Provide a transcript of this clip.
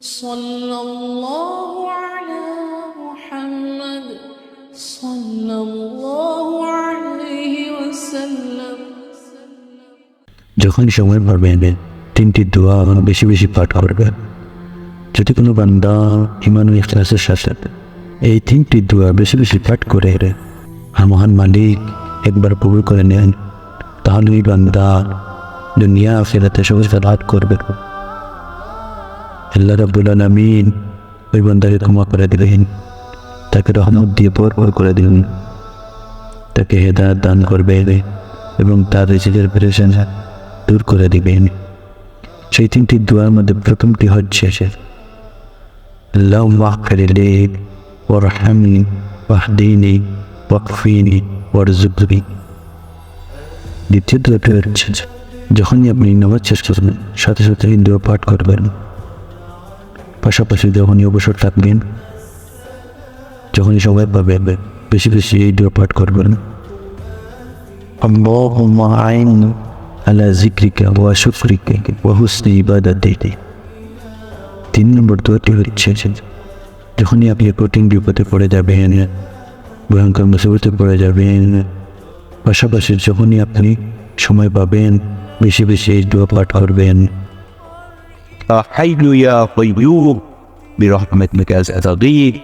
صلى الله على محمد صلى الله عليه وسلم যখন সময় পাবেন তিনটি দোয়া বেশি বেশি পাঠ করবে যদি কোনো বান্দা ইমান ও ইখলাসের সাথে এই তিনটি দোয়া বেশি বেশি পাঠ করে আর মহান মালিক একবার কবুল করে নেন তাহলে ওই বান্দা দুনিয়া ফেরাতে সবুজ রাত করবে আল্লাহ রাবুল আলমিন ওই বন্ধাকে ক্ষমা করে দিলেন তাকে রহমত দিয়ে পরপর করে দিলেন তাকে হেদায়ত দান করবে এবং তার রিজিকের প্রেশন দূর করে দিবেন। সেই তিনটি দোয়ার মধ্যে প্রথমটি হচ্ছে সে আল্লাহ মাহফিরিলি ওরহামনি ওয়াহদিনী ওয়াকফিনী ওয়ারজুবি দ্বিতীয় দোয়াটি হচ্ছে, যখনই আপনি নামাজ শেষ করবেন, সাথে সাথে হিন্দু পাঠ করবেন। পাশাপাশি যখনই অবসর থাকবেন যখনই সময় পাবেন বেশি বেশি এই দোয়া পাঠ করবেন اللهم أعن على ذكرك وشكرك وحسن عبادتك তিন নম্বর দোয়াটি হচ্ছে যখনই আপনি কঠিন বিপদে পড়ে যাবেন ভয়ঙ্কর মুসিবতে পড়ে যাবেন পাশাপাশি যখনই আপনি সময় পাবেন বেশি বেশি এই দোয়া পাঠ করবেন يا حي يا قيوم برحمتك أستغيث.